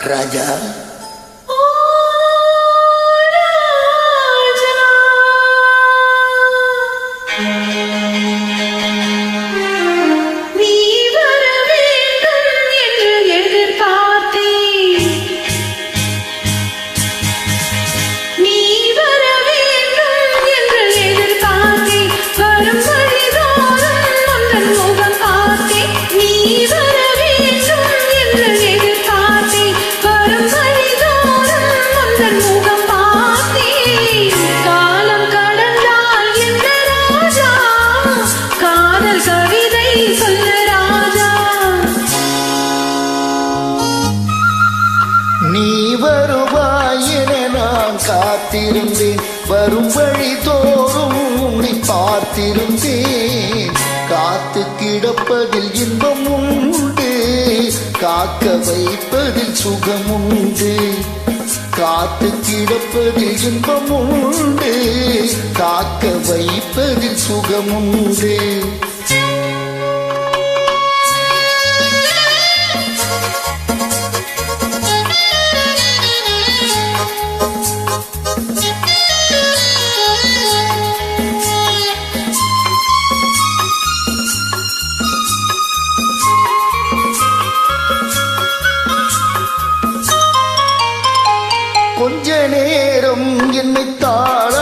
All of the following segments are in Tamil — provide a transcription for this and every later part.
Raja நீ வருவாயின நான் காத்திருந்தேன். வரும் வழி தோறும் உன்னை பார்த்திருந்தேன். காத்து கிடப்பதில் இன்பம் உண்டு. காக்க வைப்பதில் சுகம் உண்டு. காத்து கிடப்பதில் இன்பம் உண்டு. காக்க வைப்பதில் சுகம் உண்டு. என்னை தாழ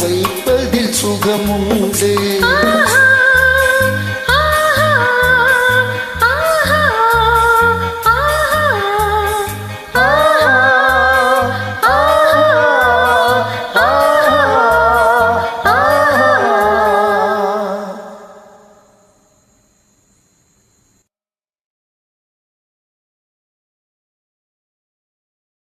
வைப்பதில் சுகமுண்டே